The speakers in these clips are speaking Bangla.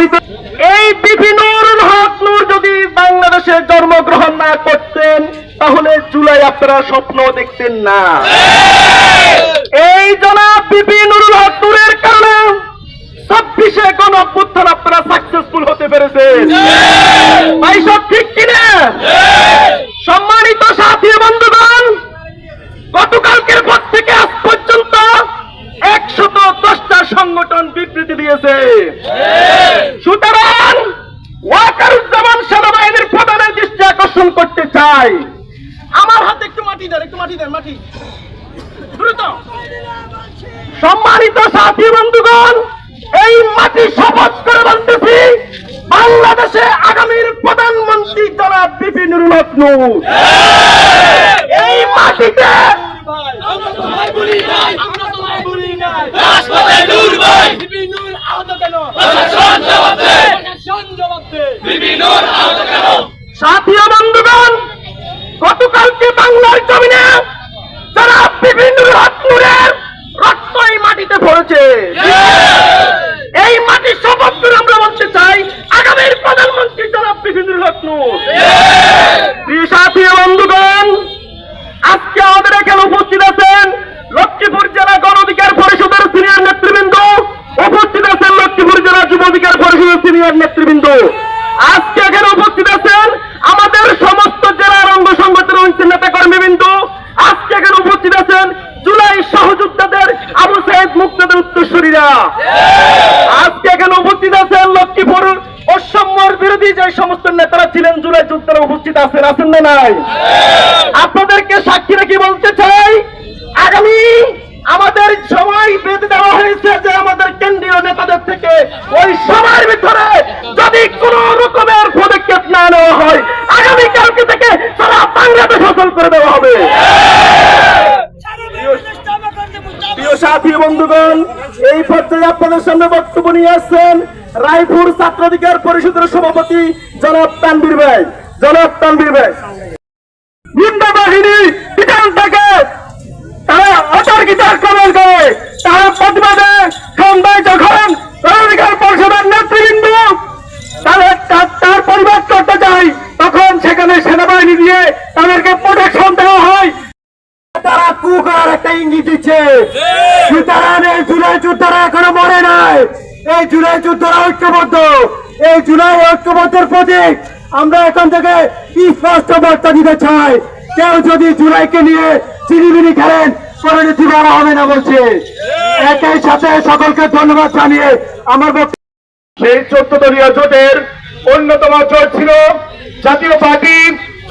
বিস্তারিত এই বিভিন্ন হক নূর যদি বাংলাদেশে জন্মগ্রহণ না করতেন, তাহলে জুলাই আপনারা স্বপ্ন দেখতেন না। এই জনা বিপি হক নূরের কারণে ছাব্বিশে গণ অভ্যুত্থান আপনারা সাকসেসফুল হতে পেরেছেন। সব ঠিক কিনা? সম্মানিত সাথী বন্ধুগণ, গতকালকের পর থেকে আজ পর্যন্ত একশত দশটা সংগঠন বিবৃতি দিয়েছে। সুতরাং ওয়াকারুজ্জামান সেনাবাহিনীর প্রধানের দৃষ্টি আকর্ষণ করতে চাই। আমার হাতে একটু মাটি দেন একটু মাটি দেন মাটি। দ্রুত। সম্মানিত সাথী বন্ধুগণ এই মাটি শপথ করে বলতেছি বাংলাদেশে আগামীর প্রধানমন্ত্রী জনাব বিপিন হক এই মাটিতে আমরা তোমায় বলি নাই আমরা তোমায় বলি নাই। রাজপথে নূর ভাই। বিপিনুর আহত কেন? বন্ধুগণ গতকালকে বাংলার জমিনে তারা বিভিন্ন রত্নুরের রক্ত এই মাটিতে পড়েছে এই মাটির শপথ করে আমরা বলতে চাই আগামীর প্রধানমন্ত্রী জনাব বিভিন্ন রত্নুর প্রিয় সাথী ও বন্ধুগণ আজকে আমাদের এখানে উপস্থিত আছেন লক্ষ্মীপুর জেলা গণ অধিকার পরিষদের সিনিয়র নেতৃবৃন্দ উপস্থিত আছেন লক্ষ্মীপুর জেলা যুব অধিকার সিনিয়র নেতৃবৃন্দ, আজকে এখানে উপস্থিত আছেন আমাদের সমস্ত জেলার অঙ্গ সংগঠনের নেতা কর্মীবৃন্দ। আজকে এখানে উপস্থিত আছেন জুলাই সহযোদ্ধাদের আবু সাহেব মুক্তদের উত্তরসূরীরা। আজকে এখানে উপস্থিত আছেন লক্ষ্মীপুর অসম্যর বিরোধী যে সমস্ত নেতারা ছিলেন, জুলাই যুদ্ধরা উপস্থিত আছেন আছেন না নাই? আপনাদেরকে সাক্ষী রেখে বলতে চাই, আগামী আমাদের সময় বেঁধে দেওয়া হয়েছে যে আমাদের কেন্দ্রীয় নেতাদের থেকে ওই সময়ের ভিতরে যদি কোন রকমের পদক্ষেপ না নেওয়া হয় আগামী কালকে থেকে সারা বাংলাদেশ হাসল করে দেওয়া হবে। প্রিয় সাথী বন্ধুগণ এই পর্যায়ে আপনাদের সামনে বক্তব্য নিয়ে আসছেন রায়পুর ছাত্র অধিকার পরিষদের সভাপতি জনাব তানবীর ভাই। জনাব তানবীর ভাই বাহিনী বিধান থেকে তারা অতর্কিত আক্রমণ করে তারা প্রতিবাদে সন্ধ্যায় যখন অধিকার পরিষদের নেতৃবৃন্দ তাদের তা- তার পরিবার করতে যায় তখন সেখানে সেনাবাহিনী দিয়ে তাদেরকে প্রোটেকশন দেওয়া হয় তারা কু করার একটা ইঙ্গিত দিচ্ছে সুতরাং এই জুলাই যুদ্ধরা এখনও মরে নাই এই জুলাই যুদ্ধরা ঐক্যবদ্ধ। এই জুলাই ঐক্যবদ্ধের প্রতীক আমরা এখান থেকে স্পষ্ট বার্তা দিতে চাই। কেউ যদি জুলাইকে নিয়ে চিনিমিনি খেলেন পরিণতি বড় হবে না বলছে। একই সাথে সকলকে ধন্যবাদ জানিয়ে আমার সেই চোদ্দ দলীয় জোটের অন্যতম জোট ছিল জাতীয় পার্টি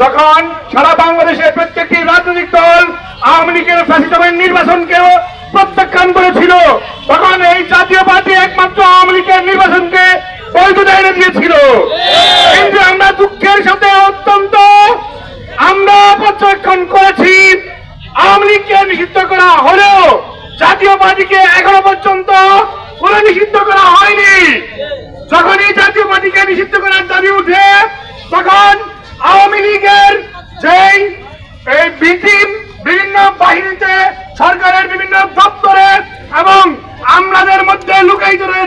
যখন সারা বাংলাদেশের প্রত্যেকটি রাজনৈতিক দল আওয়ামী লীগের ফ্যাসিজমের নির্বাচনকেও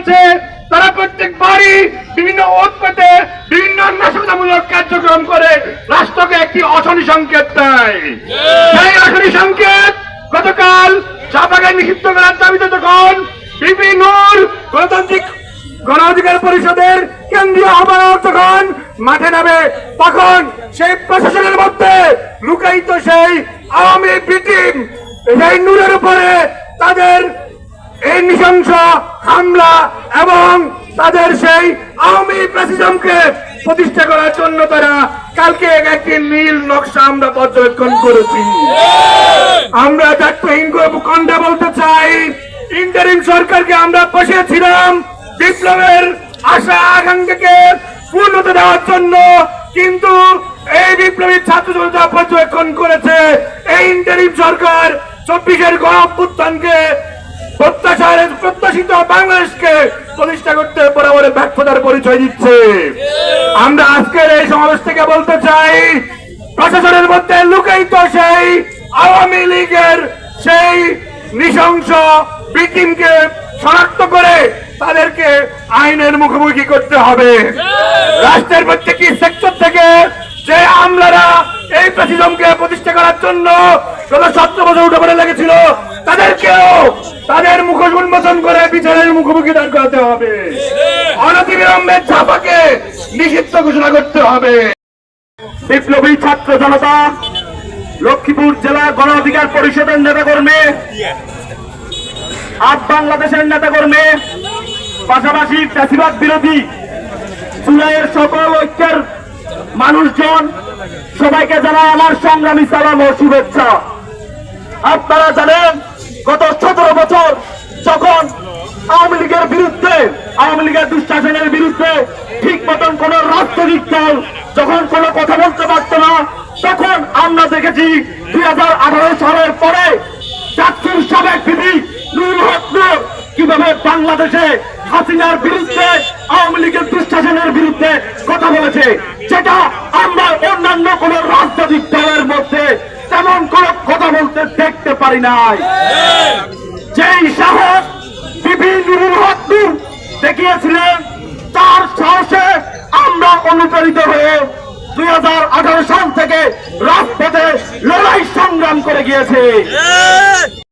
রয়েছে তারা প্রত্যেকবারই বিভিন্ন ঐক্যতে বিভিন্ন নাশকতামূলক কার্যক্রম করে রাষ্ট্রকে একটি অশনি সংকেত দেয়। সেই অশনি সংকেত গতকাল চাপাকে নিষিদ্ধ করার দাবিতে যখন বিপি নূর গণতান্ত্রিক গণ অধিকার পরিষদের কেন্দ্রীয় আহ্বায়ক যখন মাঠে নামে তখন সেই প্রশাসনের মধ্যে লুকায়িত সেই আওয়ামী বিটিম সেই নূরের উপরে তাদের এই নৃশংস হামলা এবং তাদের সেই আওয়ামী প্রেসিডেন্টকে প্রতিষ্ঠা করার জন্য তারা কালকে একটি নীল নকশা আমরা পর্যবেক্ষণ করেছি। আমরা দায়িত্বহীন কণ্ঠে বলতে চাই, ইন্টারিম সরকারকে আমরা বসেছিলাম বিপ্লবের আশা আকাঙ্ক্ষাকে পূর্ণতা দেওয়ার জন্য, কিন্তু এই বিপ্লবী ছাত্র জনতা পর্যবেক্ষণ করেছে, এই ইন্টারিম সরকার চব্বিশের গণ অভ্যুত্থানকে প্রত্যাশার প্রত্যাশিত বাংলাদেশকে প্রতিষ্ঠা করতে বরাবর ব্যর্থতার পরিচয় দিচ্ছে। আমরা আজকের এই সমাবেশ থেকে বলতে চাই, প্রশাসনের মধ্যে লুকায়িত সেই আওয়ামী লীগের সেই নৃশংস বিটিমকে শনাক্ত করে তাদেরকে আইনের মুখোমুখি করতে হবে। রাষ্ট্রের প্রত্যেকটি সেক্টর থেকে যে আমলারা এই প্রতিষ্ঠা করার জন্য গত সতেরো বছর উঠে পড়ে লেগেছিল, তাদেরকেও তাদের মুখোশ উন্মোচন করে বিচারের মুখোমুখি দাঁড় করাতে হবে। অনতিবিলম্বে ছাপাকে নিষিদ্ধ ঘোষণা করতে হবে। বিপ্লবী ছাত্র জনতা, লক্ষ্মীপুর জেলা গণ অধিকার পরিষদের নেতাকর্মী, আপ বাংলাদেশের নেতাকর্মী, পাশাপাশি চাষিবাদ বিরোধী জুলাইয়ের সকল ঐক্যের মানুষজন, সবাইকে জানায় আমার সংগ্রামী সালাম ও শুভেচ্ছা। আপনারা জানেন গত সতেরো বছর যখন আওয়ামী লীগের বিরুদ্ধে, আওয়ামী লীগের দুঃশাসনের বিরুদ্ধে ঠিক মতন কোন রাজনৈতিক দল যখন কোনো কথা বলতে পারত না, তখন আমরা দেখেছি দুই হাজার আঠারো সালের পরে জাতির সাবেক বিধি নুর হক কীভাবে বাংলাদেশে হাসিনার বিরুদ্ধে, আওয়ামী লীগের দুঃশাসনের বিরুদ্ধে কথা বলেছে, যেটা আমরা অন্যান্য কোন রাজনৈতিক দলের মধ্যে তেমন কোন কথা বলতে দেখতে পারি নাই। যেই সাহস বিভিন্ন নুরুল দেখিয়েছিলেন, তার সাহসে আমরা অনুপ্রাণিত হয়ে দুই হাজার আঠারো সাল থেকে রাজপথে লড়াই সংগ্রাম করে গিয়েছে।